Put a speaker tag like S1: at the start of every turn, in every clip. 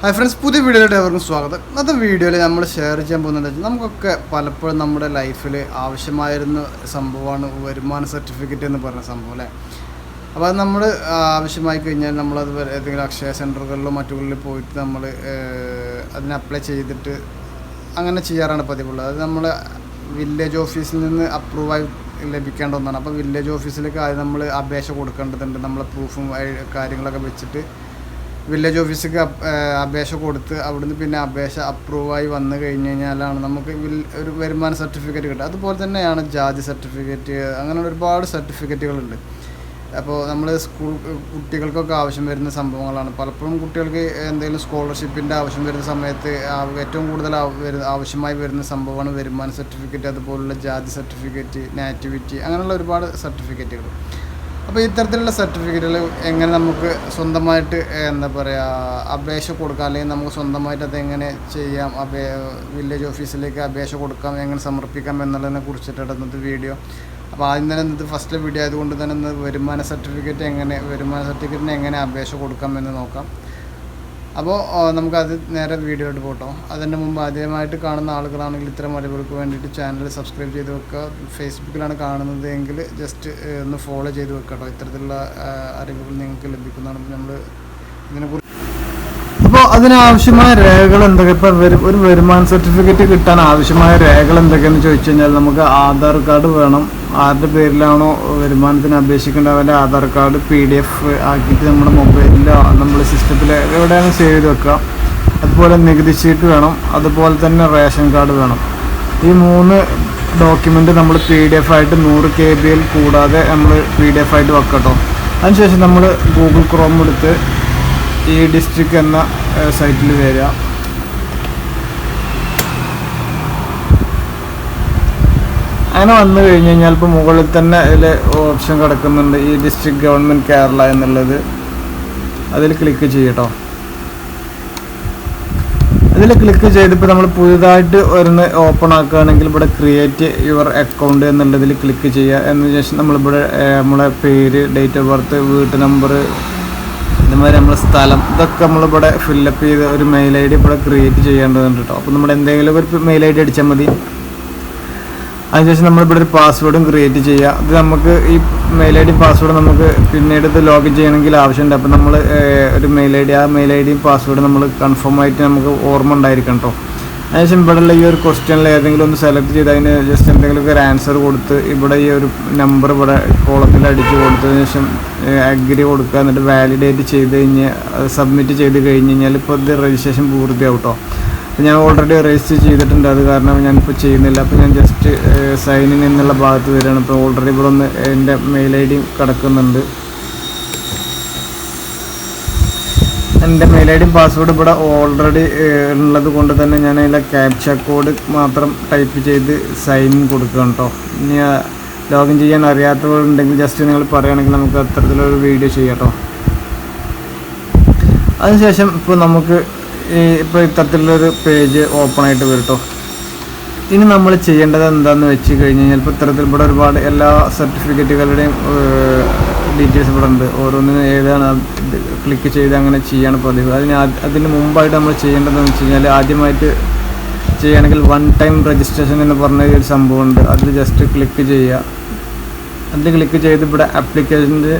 S1: Hi friends പുതിയ വീഡിയോയിലോട്ട് എല്ലാവർക്കും സ്വാഗതം. ഇന്നത്തെ വീഡിയോയിൽ നമ്മൾ ഷെയർ ചെയ്യാൻ പോകുന്നത് നമുക്കൊക്കെ പലപ്പോഴും നമ്മുടെ ലൈഫിൽ ആവശ്യമായിരുന്ന സംഭവമാണ് വരുമാന സർട്ടിഫിക്കറ്റ് എന്ന് പറഞ്ഞ സംഭവം അല്ലേ? അപ്പോൾ അത് നമ്മൾ ആവശ്യമായി കഴിഞ്ഞാൽ നമ്മളത് ഏതെങ്കിലും അക്ഷയ സെന്ററുകളിലോ മറ്റുകളിലോ പോയിട്ട് നമ്മൾ അതിന് അപ്ലൈ ചെയ്തിട്ട് അങ്ങനെ ചെയ്യാറാണ് പതിവുള്ളത്. അത് നമ്മൾ വില്ലേജ് ഓഫീസിൽ നിന്ന് അപ്രൂവായി ലഭിക്കേണ്ട ഒന്നാണ്. അപ്പോൾ വില്ലേജ് ഓഫീസിലേക്ക് ആദ്യം നമ്മൾ അപേക്ഷ കൊടുക്കേണ്ടതുണ്ട്. നമ്മളെ പ്രൂഫും കാര്യങ്ങളൊക്കെ വെച്ചിട്ട് വില്ലേജ് ഓഫീസിക്ക് അപ്- അപേക്ഷ കൊടുത്ത് അവിടുന്ന് പിന്നെ അപേക്ഷ അപ്രൂവായി വന്നു കഴിഞ്ഞ് കഴിഞ്ഞാലാണ് നമുക്ക് ഒരു വരുമാന സർട്ടിഫിക്കറ്റ് കിട്ടുക. അതുപോലെ തന്നെയാണ് ജാതി സർട്ടിഫിക്കറ്റ് അങ്ങനെ ഒരുപാട് സർട്ടിഫിക്കറ്റുകളുണ്ട് അപ്പോൾ നമ്മൾ സ്കൂൾ കുട്ടികൾക്കൊക്കെ ആവശ്യം വരുന്ന സംഭവങ്ങളാണ്. പലപ്പോഴും കുട്ടികൾക്ക് എന്തെങ്കിലും സ്കോളർഷിപ്പിന്റെ ആവശ്യം വരുന്ന സമയത്ത് ഏറ്റവും കൂടുതൽ ആവശ്യമായി വരുന്ന സംഭവമാണ് വരുമാന സർട്ടിഫിക്കറ്റ് അതുപോലുള്ള ജാതി സർട്ടിഫിക്കറ്റ് നാറ്റിവിറ്റി അങ്ങനെയുള്ള ഒരുപാട് സർട്ടിഫിക്കറ്റുകൾ അപ്പോൾ ഇത്തരത്തിലുള്ള സർട്ടിഫിക്കറ്റുകൾ എങ്ങനെ നമുക്ക് സ്വന്തമായിട്ട് എന്താ പറയുക അപേക്ഷ കൊടുക്കാം? അല്ലെങ്കിൽ നമുക്ക് സ്വന്തമായിട്ട് അത് എങ്ങനെ ചെയ്യാം? അപേ വില്ലേജ് ഓഫീസിലേക്ക് അപേക്ഷ കൊടുക്കാം എങ്ങനെ സമർപ്പിക്കാം എന്നുള്ളതിനെ കുറിച്ചിട്ടാണ് ഇന്നത്തെ വീഡിയോ അപ്പോൾ ആദ്യം തന്നെ ഇന്നത്തെ ഫസ്റ്റ് വീഡിയോ ആയതുകൊണ്ട് തന്നെ ഇന്ന് വരുമാന സർട്ടിഫിക്കറ്റ് എങ്ങനെ വരുമാന സർട്ടിഫിക്കറ്റിന് എങ്ങനെ അപേക്ഷ കൊടുക്കാം എന്ന് നോക്കാം. അപ്പോൾ നമുക്കത് നേരെ വീഡിയോയിട്ട് പോട്ടോ. അതിന്റെ മുമ്പ് ആദ്യമായിട്ട് കാണുന്ന ആളുകളാണെങ്കിൽ ഇത്തരം അറിവുകൾക്ക് വേണ്ടിയിട്ട് ചാനൽ സബ്സ്ക്രൈബ് ചെയ്ത് വെക്കുക. ഫേസ്ബുക്കിലാണ് കാണുന്നത് എങ്കിൽ ജസ്റ്റ് ഒന്ന് ഫോളോ ചെയ്ത് വെക്കുക കേട്ടോ. ഇത്തരത്തിലുള്ള അറിവുകൾ നിങ്ങൾക്ക് ലഭിക്കുന്നതാണ്. നമ്മൾ ഇതിനെക്കുറിച്ച് അപ്പോൾ അതിനാവശ്യമായ രേഖകൾ എന്തൊക്കെ? ഇപ്പോൾ ഒരു വരുമാന സർട്ടിഫിക്കറ്റ് കിട്ടാൻ ആവശ്യമായ രേഖകൾ എന്തൊക്കെയെന്ന് ചോദിച്ചു കഴിഞ്ഞാൽ നമുക്ക് ആധാർ കാർഡ് വേണം. ആരുടെ പേരിലാണോ വരുമാനത്തിന് അപേക്ഷിക്കേണ്ട അവന്റെ Aadhaar card P D F ആക്കിയിട്ട് നമ്മുടെ മൊബൈലിലോ നമ്മുടെ സിസ്റ്റത്തിൽ എവിടെയാണ് സേവ് ചെയ്ത് വെക്കുക? അതുപോലെ നികുതി ചീട്ട് വേണം. അതുപോലെ തന്നെ റേഷൻ കാർഡ് വേണം. ഈ മൂന്ന് ഡോക്യുമെന്റ് നമ്മൾ പി ഡി എഫ് ആയിട്ട് നൂറ് കെ ബി എൽ കൂടാതെ നമ്മൾ പി ഡി എഫ് ആയിട്ട് വെക്കട്ടോ അതിനുശേഷം നമ്മൾ ഗൂഗിൾ ക്രോം എടുത്ത് ഈ ഡിസ്ട്രിക്ട് എന്ന സൈറ്റിൽ വരിക. അങ്ങനെ വന്നു കഴിഞ്ഞ് കഴിഞ്ഞാൽ ഇപ്പോൾ മുകളിൽ തന്നെ അതിൽ ഓപ്ഷൻ കിടക്കുന്നുണ്ട്. ഈ ഡിസ്ട്രിക്ട് ഗവൺമെന്റ് കേരള എന്നുള്ളത്. അതിൽ ക്ലിക്ക് ചെയ്യട്ടോ. അതിൽ ക്ലിക്ക് ചെയ്തിപ്പോൾ നമ്മൾ പുതുതായിട്ട് വരുന്ന ഓപ്പൺ ആക്കുകയാണെങ്കിൽ ഇവിടെ ക്രിയേറ്റ് യുവർ അക്കൗണ്ട് എന്നുള്ളതിൽ ക്ലിക്ക് ചെയ്യുക. എന്നതിന് ശേഷം നമ്മളിവിടെ നമ്മളെ പേര് ഡേറ്റ് ഓഫ് ബർത്ത് വീട്ട് നമ്പർ ഇതുമാതിരി നമ്മളെ സ്ഥലം ഇതൊക്കെ നമ്മളിവിടെ ഫില്ലപ്പ് ചെയ്ത് ഒരു മെയിൽ ഐ ഡി ഇവിടെ ക്രിയേറ്റ് ചെയ്യേണ്ടതുണ്ട് കേട്ടോ അപ്പോൾ നമ്മൾ എന്തെങ്കിലും ഒരു മെയിൽ ഐ ഡി അടിച്ചാൽ മതി. അതിനുശേഷം നമ്മളിവിടെ ഒരു പാസ്വേഡും ക്രിയേറ്റ് ചെയ്യുക അത് നമുക്ക് ഈ മെയിൽ ഐ ഡി പാസ്വേഡ് നമുക്ക് പിന്നീട് ഇത് ലോഗിൻ ചെയ്യണമെങ്കിൽ ആവശ്യമുണ്ട്. അപ്പോൾ നമ്മൾ ഒരു മെയിൽ ഐ ഡി ആ മെയിൽ ഐ ഡിയും പാസ്വേഡ് നമ്മൾ കൺഫേം ആയിട്ട് നമുക്ക് ഓർമ്മ ഉണ്ടായിരിക്കണം കേട്ടോ അതിനുശേഷം ഇവിടെയുള്ള ഈ ഒരു ക്വസ്റ്റ്യനിൽ ഏതെങ്കിലും ഒന്ന് സെലക്ട് ചെയ്ത് അതിന് ജസ്റ്റ് എന്തെങ്കിലും ഒരു ആൻസർ കൊടുത്ത് ഇവിടെ ഈ ഒരു നമ്പർ ഇവിടെ കോളത്തിൽ അടിച്ച് കൊടുത്തതിന് ശേഷം അഗ്രി കൊടുക്കുക എന്നിട്ട് വാലിഡേറ്റ് ചെയ്ത് കഴിഞ്ഞ് സബ്മിറ്റ് ചെയ്ത് കഴിഞ്ഞ് കഴിഞ്ഞാൽ ഇപ്പോൾ ഇത് രജിസ്ട്രേഷൻ പൂർത്തിയാവും കേട്ടോ ഞാൻ ഓൾറെഡി രജിസ്റ്റർ ചെയ്തിട്ടുണ്ട്. അത് കാരണം ഞാനിപ്പോൾ ചെയ്യുന്നില്ല. അപ്പോൾ ഞാൻ ജസ്റ്റ് സൈൻ ഇൻ എന്നുള്ള ഭാഗത്ത് വരികയാണ്. ഇപ്പോൾ ഓൾറെഡി ഇവിടെ ഒന്ന് എന്റെ മെയിൽ ഐ ഡി കിടക്കുന്നുണ്ട്. എന്റെ മെയിൽ ഐ ഡിയും പാസ്വേഡ് ഇവിടെ ഓൾറെഡി ഉള്ളത് കൊണ്ട് തന്നെ ഞാൻ അതിലെ ക്യാപ്ച കോഡ് മാത്രം ടൈപ്പ് ചെയ്ത് സൈൻ കൊടുക്കണം കേട്ടോ ഇനി ലോഗിൻ ചെയ്യാൻ അറിയാത്തവരുണ്ടെങ്കിൽ ജസ്റ്റ് നിങ്ങൾ പറയുകയാണെങ്കിൽ നമുക്ക് അത്തരത്തിലൊരു വീഡിയോ ചെയ്യാം കേട്ടോ അതിനുശേഷം ഇപ്പോൾ നമുക്ക് ഇപ്പോൾ ഇത്തരത്തിലുള്ളൊരു പേജ് ഓപ്പൺ ആയിട്ട് വരും കേട്ടോ ഇനി നമ്മൾ ചെയ്യേണ്ടത് എന്താണെന്ന് വെച്ച് കഴിഞ്ഞ് കഴിഞ്ഞാൽ ഇപ്പോൾ ഇത്തരത്തിൽ ഇവിടെ ഒരുപാട് എല്ലാ സർട്ടിഫിക്കറ്റുകളുടെയും ഡീറ്റെയിൽസ് ഇവിടെ ഉണ്ട്. ഓരോന്നിനും ഏതാണ് ക്ലിക്ക് ചെയ്ത് അങ്ങനെ ചെയ്യാണ് പതിവ്. അതിന് അതിന് മുമ്പായിട്ട് നമ്മൾ ചെയ്യേണ്ടതെന്ന് വെച്ച് കഴിഞ്ഞാൽ ആദ്യമായിട്ട് ചെയ്യുകയാണെങ്കിൽ വൺ ടൈം രജിസ്ട്രേഷൻ എന്ന് പറഞ്ഞ ഒരു സംഭവമുണ്ട് അതിൽ ജസ്റ്റ് ക്ലിക്ക് ചെയ്യുക. അതിൽ ക്ലിക്ക് ചെയ്ത് ഇവിടെ ആപ്ലിക്കേഷന്റെ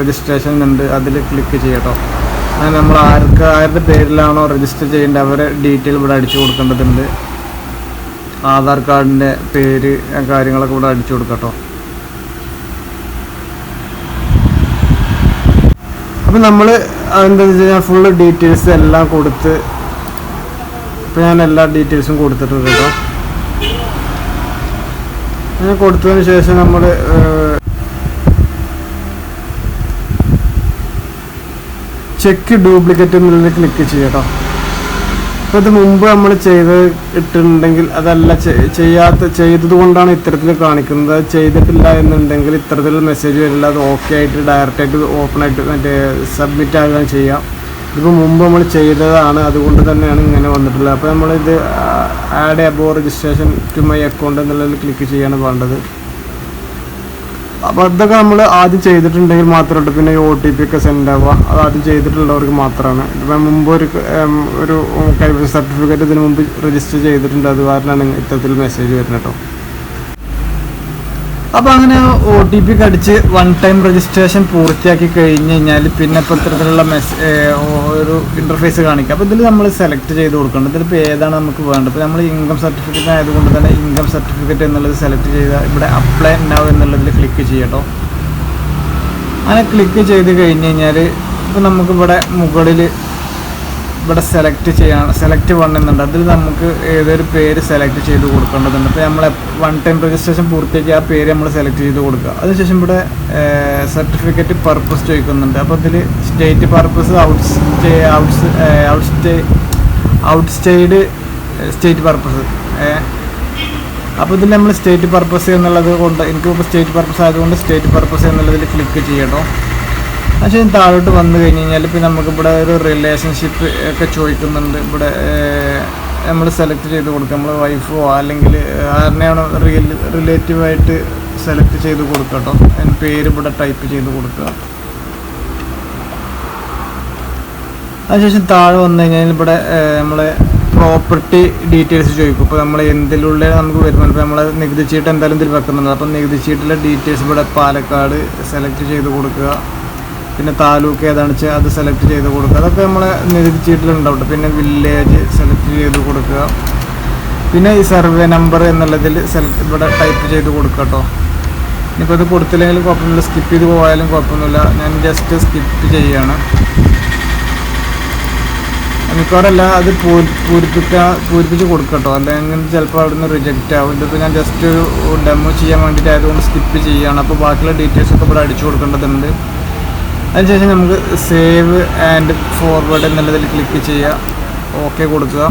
S1: രജിസ്ട്രേഷൻ ഉണ്ട്. അതിൽ ക്ലിക്ക് ചെയ്യട്ടോ നമ്മൾ ആർക്ക് ആരുടെ പേരിലാണോ രജിസ്റ്റർ ചെയ്യേണ്ടത്? അവരെ ഡീറ്റെയിൽ ഇവിടെ അടിച്ചു കൊടുക്കേണ്ടതുണ്ട്. ആധാർ കാർഡിന്റെ പേര് കാര്യങ്ങളൊക്കെ ഇവിടെ അടിച്ചു കൊടുക്കട്ടോ. അപ്പം നമ്മൾ എന്താ വെച്ച് ഫുൾ ഡീറ്റെയിൽസ് എല്ലാം കൊടുത്ത് ഇപ്പം ഞാൻ എല്ലാ ഡീറ്റെയിൽസും കൊടുത്തിട്ടുണ്ട് കേട്ടോ. ഞാൻ കൊടുത്തതിന് ശേഷം നമ്മൾ ചെക്ക് ഡ്യൂപ്ലിക്കേറ്റ് എന്നുള്ളത് ക്ലിക്ക് ചെയ്യട്ടോ അപ്പോൾ ഇത് മുമ്പ് നമ്മൾ ചെയ്ത് ഇട്ടിട്ടുണ്ടെങ്കിൽ അതല്ല ചെയ്യാത്ത ചെയ്തത് കൊണ്ടാണ് ഇത്തരത്തിൽ കാണിക്കുന്നത്. ചെയ്തിട്ടില്ല എന്നുണ്ടെങ്കിൽ ഇത്തരത്തിൽ മെസ്സേജ് വരില്ല. അത് ഓക്കെ ആയിട്ട് ഡയറക്റ്റ് ആയിട്ട് ഓപ്പൺ ആയിട്ട് മറ്റേ സബ്മിറ്റ് ആകുകയും ചെയ്യാം. ഇതിപ്പോൾ മുമ്പ് നമ്മൾ ചെയ്തതാണ്. അതുകൊണ്ട് തന്നെയാണ് ഇങ്ങനെ വന്നിട്ടുള്ളത്. അപ്പോൾ നമ്മളിത് add അബോ registration to my account എന്നുള്ളതിൽ ക്ലിക്ക് ചെയ്യാണ് വേണ്ടത്. അപ്പോൾ അതൊക്കെ നമ്മൾ ആദ്യം ചെയ്തിട്ടുണ്ടെങ്കിൽ മാത്രമേ പിന്നെ ഈ ഒ ടി പി ഒക്കെ സെൻഡ് ആവുക. അത് ആദ്യം ചെയ്തിട്ടുള്ളവർക്ക് മാത്രമാണ്. ഇപ്പം മുമ്പ് ഒരു ഒരു കൈവശ സർട്ടിഫിക്കറ്റ് ഇതിന് മുമ്പ് രജിസ്റ്റർ ചെയ്തിട്ടുണ്ട്. അത് കാരണമാണ് ഇത്തരത്തിൽ മെസ്സേജ് വരുന്നത് കേട്ടോ അപ്പോൾ അങ്ങനെ ഒ ടി പി കടിച്ച് വൺ ടൈം രജിസ്ട്രേഷൻ പൂർത്തിയാക്കി കഴിഞ്ഞ് കഴിഞ്ഞാൽ പിന്നെ ഇപ്പോൾ ഇത്തരത്തിലുള്ള മെസ് ഒരു ഇന്റർഫേസ് കാണിക്കുക അപ്പോൾ ഇതിൽ നമ്മൾ സെലക്ട് ചെയ്ത് കൊടുക്കണം. ഇതിലിപ്പോൾ ഏതാണ് നമുക്ക് വേണ്ടത്? ഇപ്പോൾ നമ്മൾ ഇൻകം സർട്ടിഫിക്കറ്റ് ആയതുകൊണ്ട് തന്നെ ഇൻകം സർട്ടിഫിക്കറ്റ് എന്നുള്ളത് സെലക്ട് ചെയ്താൽ ഇവിടെ അപ്ലൈ നൗ എന്നുള്ളതിൽ ക്ലിക്ക് ചെയ്യട്ടോ. അങ്ങനെ ക്ലിക്ക് ചെയ്ത് കഴിഞ്ഞ് കഴിഞ്ഞാൽ ഇപ്പോൾ നമുക്കിവിടെ മുകളിൽ ഇവിടെ സെലക്ട് ചെയ്യാൻ സെലക്ട് വൺ എന്നുണ്ട് അതിൽ നമുക്ക് ഏതൊരു പേര് സെലക്ട് ചെയ്ത് കൊടുക്കേണ്ടതുണ്ട്. അപ്പോൾ നമ്മൾ വൺ ടൈം രജിസ്ട്രേഷൻ പൂർത്തിയാക്കി ആ പേര് നമ്മൾ സെലക്ട് ചെയ്ത് കൊടുക്കുക. അതിനുശേഷം ഇവിടെ സർട്ടിഫിക്കറ്റ് പർപ്പസ് ചോദിക്കുന്നുണ്ട്. അപ്പോൾ ഇതിൽ state purpose out stay out out stay out stayed state purpose അപ്പോൾ ഇതിൽ നമ്മൾ സ്റ്റേറ്റ് പർപ്പസ് എന്നുള്ളത് കൊണ്ട് എനിക്ക് ഇപ്പോൾ സ്റ്റേറ്റ് പർപ്പസ് ആയതുകൊണ്ട് സ്റ്റേറ്റ് പർപ്പസ് എന്നുള്ളതിൽ ക്ലിക്ക് ചെയ്യട്ടോ. പക്ഷേ താഴോട്ട് വന്നു കഴിഞ്ഞ് കഴിഞ്ഞാൽ പിന്നെ നമുക്കിവിടെ ഒരു റിലേഷൻഷിപ്പ് ഒക്കെ ചോദിക്കുന്നുണ്ട്. ഇവിടെ നമ്മൾ സെലക്ട് ചെയ്ത് കൊടുക്കുക. നമ്മൾ വൈഫോ അല്ലെങ്കിൽ ആരുടെയാണോ റിയൽ റിലേറ്റീവായിട്ട് സെലക്ട് ചെയ്ത് കൊടുക്കുക കേട്ടോ അതിന് പേര് ഇവിടെ ടൈപ്പ് ചെയ്ത് കൊടുക്കുക. അതിനുശേഷം താഴെ വന്നു കഴിഞ്ഞാൽ ഇവിടെ നമ്മളെ പ്രോപ്പർട്ടി ഡീറ്റെയിൽസ് ചോദിക്കും. ഇപ്പോൾ നമ്മൾ എന്തിലുള്ള നമുക്ക് വരുമാനം? ഇപ്പോൾ നമ്മൾ നികുതി ചീട്ട് എന്തായാലും ഇതിൽ വെക്കുന്നുണ്ട്. അപ്പം നികുതി ചീട്ടിലെ ഡീറ്റെയിൽസ് ഇവിടെ പാലക്കാട് സെലക്ട് ചെയ്ത് കൊടുക്കുക. പിന്നെ താലൂക്ക് ഏതാണ് അത് സെലക്ട് ചെയ്ത് കൊടുക്കുക. അതൊക്കെ നമ്മളെ നികുതി ചീട്ടിലുണ്ടാവും പിന്നെ വില്ലേജ് സെലക്ട് ചെയ്ത് കൊടുക്കുക. പിന്നെ ഈ സർവേ നമ്പർ എന്നുള്ളതിൽ സെലക്ട് ഇവിടെ ടൈപ്പ് ചെയ്ത് കൊടുക്കുക കേട്ടോ ഇനിയിപ്പോൾ ഇത് കൊടുത്തില്ലെങ്കിലും കുഴപ്പമൊന്നുമില്ല. സ്കിപ്പ് ചെയ്ത് പോയാലും കുഴപ്പമൊന്നുമില്ല. ഞാൻ ജസ്റ്റ് സ്കിപ്പ് ചെയ്യുകയാണ് മിക്കവാറല്ല അത് പൂരി- പൂരിപ്പിക്കാൻ പൂരിപ്പിച്ച് കൊടുക്കട്ടോ അല്ലെങ്കിൽ ചിലപ്പോൾ അവിടുന്ന് റിജക്റ്റ് ആവും. ഇതിപ്പോൾ ഞാൻ ജസ്റ്റ് ഒരു ഡെമോ ചെയ്യാൻ വേണ്ടിയിട്ട് ആയതുകൊണ്ട് സ്കിപ്പ് ചെയ്യുകയാണ് അപ്പോൾ ബാക്കിയുള്ള ഡീറ്റെയിൽസ് ഒക്കെ ഇവിടെ അടിച്ചു കൊടുക്കേണ്ടതുണ്ട്. അതിനുശേഷം നമുക്ക് സേവ് ആൻഡ് ഫോർവേഡ് എന്നുള്ളതിൽ ക്ലിക്ക് ചെയ്യുക. ഓക്കെ കൊടുക്കുക.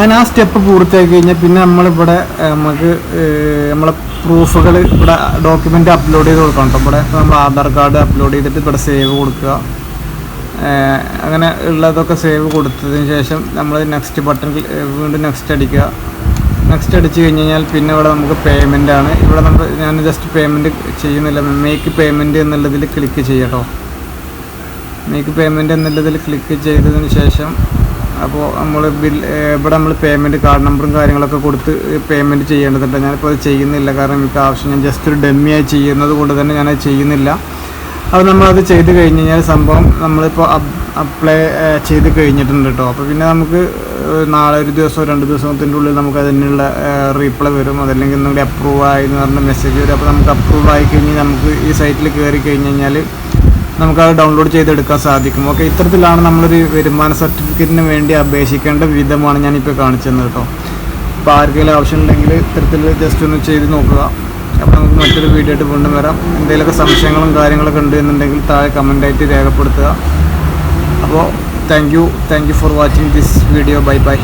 S1: അങ്ങനെ ആ സ്റ്റെപ്പ് പൂർത്തിയാക്കി കഴിഞ്ഞാൽ പിന്നെ നമ്മളിവിടെ നമുക്ക് നമ്മളെ പ്രൂഫുകൾ ഇവിടെ ഡോക്യുമെന്റ് അപ്ലോഡ് ചെയ്ത് കൊടുക്കണം കേട്ടോ. ഇവിടെ നമ്മൾ ആധാർ കാർഡ് അപ്ലോഡ് ചെയ്തിട്ട് ഇവിടെ സേവ് കൊടുക്കുക. അങ്ങനെ ഉള്ളതൊക്കെ സേവ് കൊടുത്തതിന് ശേഷം നമ്മൾ നെക്സ്റ്റ് ബട്ടൺ വീണ്ടും നെക്സ്റ്റ് അടിക്കുക. നെക്സ്റ്റ് അടിച്ച് കഴിഞ്ഞ് കഴിഞ്ഞാൽ പിന്നെ ഇവിടെ നമുക്ക് പേയ്മെന്റ് ആണ്. ഇവിടെ നമ്മൾ ഞാൻ ജസ്റ്റ് പേയ്മെന്റ് ചെയ്യുന്നില്ല. മേക്ക് പേയ്മെന്റ് എന്നുള്ളതിൽ ക്ലിക്ക് ചെയ്യട്ടോ. മേക്ക് പേയ്മെന്റ് എന്നുള്ളതിൽ ക്ലിക്ക് ചെയ്തതിന് ശേഷം അപ്പോൾ നമ്മൾ ബിൽ ഇവിടെ നമ്മൾ പേയ്മെന്റ് കാർഡ് നമ്പറും കാര്യങ്ങളൊക്കെ കൊടുത്ത് പേയ്മെന്റ് ചെയ്യേണ്ടതുണ്ട്. ഞാനിപ്പോൾ അത് ചെയ്യുന്നില്ല. കാരണം എനിക്ക് ആവശ്യം. ഞാൻ ജസ്റ്റ് ഒരു ഡെമ്മിയായി ചെയ്യുന്നത് കൊണ്ട് തന്നെ ഞാനത് ചെയ്യുന്നില്ല. അപ്പോൾ നമ്മളത് ചെയ്ത് കഴിഞ്ഞ് കഴിഞ്ഞാൽ സംഭവം നമ്മളിപ്പോൾ അപ്ലൈ ചെയ്ത് കഴിഞ്ഞിട്ടുണ്ട് കേട്ടോ അപ്പോൾ പിന്നെ നമുക്ക് നാളെ ഒരു ദിവസമോ രണ്ട് ദിവസത്തിന്റെ ഉള്ളിൽ നമുക്ക് അതിനുള്ള റീപ്ലൈ വരും. അതല്ലെങ്കിൽ നിങ്ങളുടെ അപ്രൂവ് ആയി എന്ന് പറഞ്ഞ മെസ്സേജ് വരും. അപ്പോൾ നമുക്ക് അപ്രൂവ് ആയി കഴിഞ്ഞ് നമുക്ക് ഈ സൈറ്റിൽ കയറി കഴിഞ്ഞ് കഴിഞ്ഞാൽ നമുക്ക് അത് ഡൗൺലോഡ് ചെയ്തെടുക്കാൻ സാധിക്കും. ഓക്കെ ഇത്തരത്തിലാണ് നമ്മളൊരു വരുമാന സർട്ടിഫിക്കറ്റിന് വേണ്ടി അപേക്ഷിക്കേണ്ട വിധമാണ് ഞാനിപ്പോൾ കാണിച്ചു തന്നത് കേട്ടോ അപ്പോൾ ആർക്കെങ്കിലും ആവശ്യമുണ്ടെങ്കിൽ ഇത്തരത്തിൽ ജസ്റ്റ് ഒന്ന് ചെയ്ത് നോക്കുക. മറ്റൊരു വീഡിയോ ആയിട്ട് വീണ്ടും വരാം. എന്തെങ്കിലുമൊക്കെ സംശയങ്ങളും കാര്യങ്ങളൊക്കെ ഉണ്ട് എന്നുണ്ടെങ്കിൽ താഴെ കമന്റായിട്ട് രേഖപ്പെടുത്തുക. അപ്പോൾ thank you thank you for watching this video bye bye